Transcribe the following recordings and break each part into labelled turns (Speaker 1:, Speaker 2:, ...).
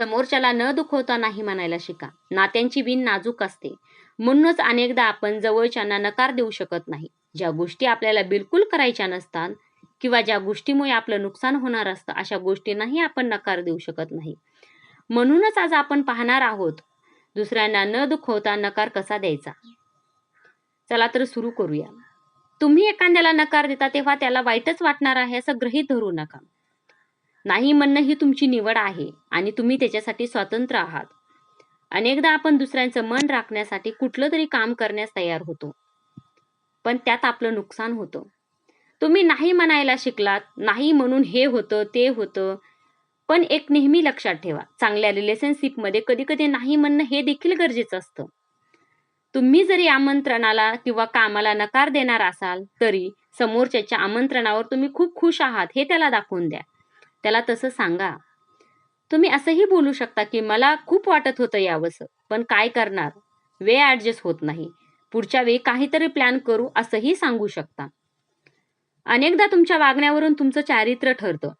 Speaker 1: समोरच्याला न दुखवता नाही म्हणायला शिका. नात्यांची बिन नाजूक असते. म्हणूनच अनेकदा आपण जवळच्यांना नकार देऊ शकत नाही. ज्या गोष्टी आपल्याला बिलकुल करायच्या नसतात किंवा ज्या गोष्टीमुळे आपलं नुकसान होणार असतं अशा गोष्टींनाही आपण नकार देऊ शकत नाही. म्हणूनच आज आपण पाहणार आहोत दुसऱ्यांना न दुखवता नकार कसा द्यायचा? चला तर सुरू करूया. तुम्ही एखाद्याला नकार देता तेव्हा त्याला वाईटच वाटणार आहे असं गृहीत धरू नका. नाही म्हणणं ही तुमची निवड आहे आणि तुम्ही त्याच्यासाठी स्वतंत्र आहात. अनेकदा आपण दुसऱ्यांचं मन राखण्यासाठी कुठलं तरी काम करण्यास तयार होतो. पण त्यात आपलं नुकसान होतं. तुम्ही नाही म्हणायला शिकलात नाही म्हणून हे होतं ते होतं. पण एक नेहमी लक्षात ठेवा चांगल्या रिलेशनशिपमध्ये कधी कधी नाही म्हणणं हे देखील गरजेचं असतं. तुम्ही जरी आमंत्रणाला किंवा कामाला नकार देणार असाल तरी समोरच्याच्या आमंत्रणावर तुम्ही खूप खुश आहात हे त्याला दाखवून द्या. त्याला तसं सांगा. तुम्ही असंही बोलू शकता की मला खूप वाटत होतं यावंसं पण काय करणार? वेळ ॲडजस्ट होत नाही. पुढच्या वेळी काहीतरी प्लॅन करू असंही सांगू शकता. अनेकदा तुमच्या वागण्यावरून तुमचं चारित्र्य ठरतं.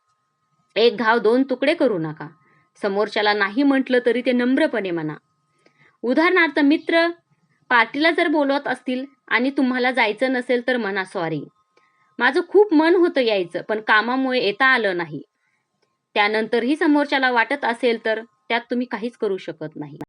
Speaker 1: एक घाव दोन तुकडे करू नका. समोरच्याला नाही म्हटलं तरी ते नम्रपणे म्हणा. उदाहरणार्थ मित्र पार्टीला जर बोलवत असतील आणि तुम्हाला जायचं नसेल तर म्हणा सॉरी माझं खूप मन होतं यायचं पण कामामुळे येता आलं नाही. त्यानंतरही समोरच्याला वाटत असेल तर त्यात तुम्ही काहीच करू शकत नाही.